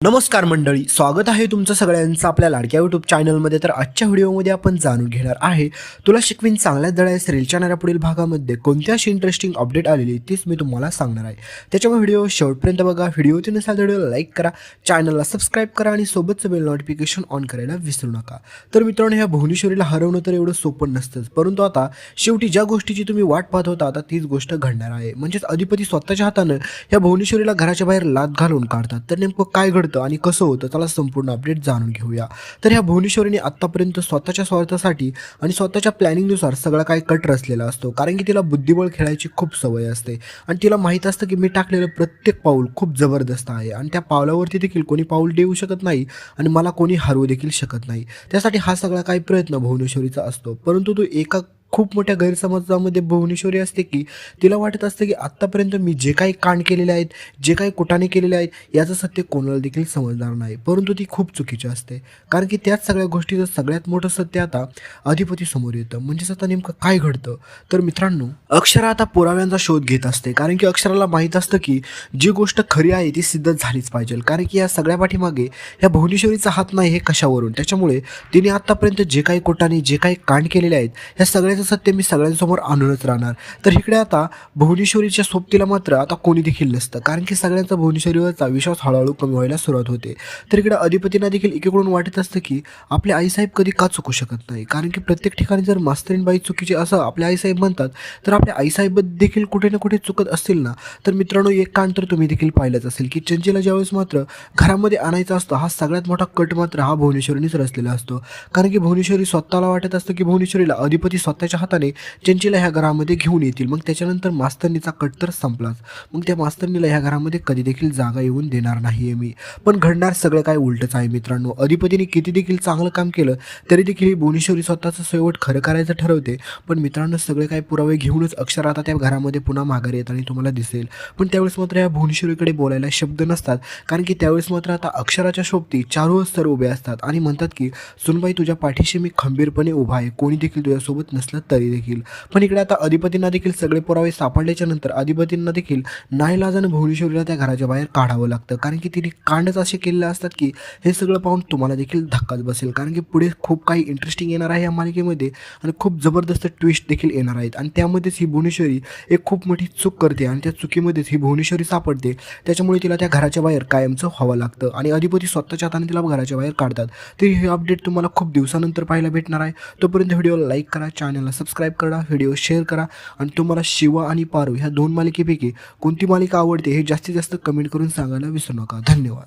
नमस्कार मंडळी स्वागत आहे तुमचं सगळ्यांचं आपल्या लाडक्या यूट्यूब चॅनलमध्ये तर आजच्या व्हिडिओमध्ये आपण जाणून घेणार आहे तुला शिकवीन चांगल्या दळ्या सिरियलच्या येणाऱ्या पुढील भागामध्ये कोणत्या अशी इंटरेस्टिंग अपडेट आलेली तीच मी तुम्हाला सांगणार आहे. त्याच्यामुळे व्हिडिओ शेवटपर्यंत बघा व्हिडिओ नसाल तर व्हिडिओ लाईक करा चॅनलला सबस्क्राईब करा आणि सोबतचं बेल नोटिफिकेशन ऑन करायला विसरू नका. तर मित्रांनो ह्या भुवनेश्वरीला हरवणं तर एवढं सोपं नसतंच परंतु आता शेवटी ज्या गोष्टीची तुम्ही वाट पाहत होता आता तीच गोष्ट घडणार आहे. म्हणजेच अधिपती स्वतःच्या हातानं या भुवनेश्वरीला घराच्या बाहेर लात घालून काढतात. तर नेमकं काय घडतं? आणि कसं होतं त्याला संपूर्ण अपडेट जाणून घेऊया. तर ह्या भुवनेश्वरीने आत्तापर्यंत स्वतःच्या स्वार्थासाठी आणि स्वतःच्या प्लॅनिंगनुसार सगळा काही कट रचलेला असतो. कारण की तिला बुद्धिबळ खेळायची खूप सवय असते. आणि तिला माहीत असतं की मी टाकलेलं प्रत्येक पाऊल खूप जबरदस्त आहे. आणि त्या पावलावरती देखील कोणी पाऊल देऊ शकत नाही आणि मला कोणी हरवू देखील शकत नाही. त्यासाठी हा सगळा काही प्रयत्न भुवनेश्वरीचा असतो. परंतु तो एका खूप मोठ्या गैरसमजामध्ये भुवनेश्वरी असते की तिला वाटत असतं की आत्तापर्यंत मी जे काही कांड केलेले आहेत जे काही कुटाने केलेले आहेत याचं सत्य कोणाला देखील समजणार नाही. परंतु ती खूप चुकीची असते. कारण की त्याच सगळ्या गोष्टीचं सगळ्यात मोठं सत्य आता अधिपती समोर येतं. म्हणजेच आता नेमकं काय घडतं? तर मित्रांनो अक्षरा आता पुराव्यांचा शोध घेत असते. कारण की अक्षराला माहीत असतं की जी गोष्ट खरी आहे ती सिद्ध झालीच पाहिजे. कारण की या सगळ्या पाठीमागे या भुवनेश्वरीचा हात नाही हे कशावरून? त्याच्यामुळे तिने आत्तापर्यंत जे काही कोटाने जे काही कांड केलेले आहेत ह्या सगळ्या सगळ्याचं सत्य मी सगळ्यांसमोर आणूनच राहणार. तर इकडे आता भुवनेश्वरीच्या सोबतीला मात्र आता कोणी देखील नसतं. कारण की सगळ्यांचा भुवनेश्वरीवरचा विश्वास हळूहळू कमी व्हायला सुरुवात होते. तर इकडे अधिपतींना देखील एकीकडून वाटत असतं की आपले आईसाहेब कधी का चुकू शकत नाही? कारण की प्रत्येक ठिकाणी जर मास्तरीनबाई चुकीची असं आपले आईसाहेब म्हणतात तर आपले आईसाहेब देखील कुठे ना कुठे चुकत असतील ना? तर मित्रांनो एक कान तर तुम्ही देखील पाहिलंच असेल की चंचीला ज्यावेळेस मात्र घरामध्ये आणायचा असतो हा सगळ्यात मोठा कट मात्र हा भुवनेश्वरीनेच रचलेला असतो. कारण की भुवनेश्वरी स्वतःला वाटत असतं की भुवनेश्वरीला अधिपती स्वतः त्याच्या हाताने चंचीला ह्या घरामध्ये घेऊन येतील. मग त्याच्यानंतर मास्तरनीचा कट तर संपलाच. मग त्या मास्तरनीला ह्या घरामध्ये कधी देखील जागा येऊन देणार नाही आहे मी. पण घडणार सगळं काय उलटच आहे मित्रांनो. अधिपतीने किती देखील चांगलं काम केलं तरी देखील ही भुवनेश्वरी स्वतःचं शेवट खरं करायचं ठरवते. पण मित्रांनो सगळे काय पुरावे घेऊनच अक्षर आता त्या घरामध्ये पुन्हा माघारी येत आणि तुम्हाला दिसेल. पण त्यावेळेस मात्र या भुवनेश्वरीकडे बोलायला शब्द नसतात. कारण की त्यावेळेस मात्र आता अक्षराच्या शोबती चारू स्तर उभे असतात आणि म्हणतात की सुनबाई तुझ्या पाठीशी मी खंबीरपणे उभा आहे. कोणी देखील तुझ्यासोबत नसलं तरी देखील. पण इकडे आता अधिपतींना देखील सगळे पुरावे सापडल्याच्या नंतर अधिपतींना देखील नाईलाजानं भुवनेश्वरीला त्या घराच्या बाहेर काढावं लागतं. कारण की तिने कांडच असे केलेले असतात की हे सगळं पाहून तुम्हाला देखील धक्काच बसेल. कारण की पुढे खूप काही इंटरेस्टिंग येणार आहे या मालिकेमध्ये आणि खूप जबरदस्त ट्विस्ट देखील येणार आहेत. आणि त्यामध्येच ही भुवनेश्वरी एक खूप मोठी चूक करते आणि त्या चुकीमध्येच ही भुवनेश्वरी सापडते. त्याच्यामुळे तिला त्या घराच्या बाहेर कायमचं व्हावं लागतं आणि अधिपती स्वतःच्या हाताने तिला घराच्या बाहेर काढतात. तर हे अपडेट तुम्हाला खूप दिवसानंतर पाहायला भेटणार आहे. तोपर्यंत व्हिडिओला लाईक करा चॅनलला सबस्क्राईब करा व्हिडिओ शेअर करा आणि तुम्हाला शिवा आणि पारू ह्या दोन मालिकेपैकी कोणती मालिका आवडते हे जास्तीत जास्त कमेंट करून सांगायला विसरू नका. धन्यवाद.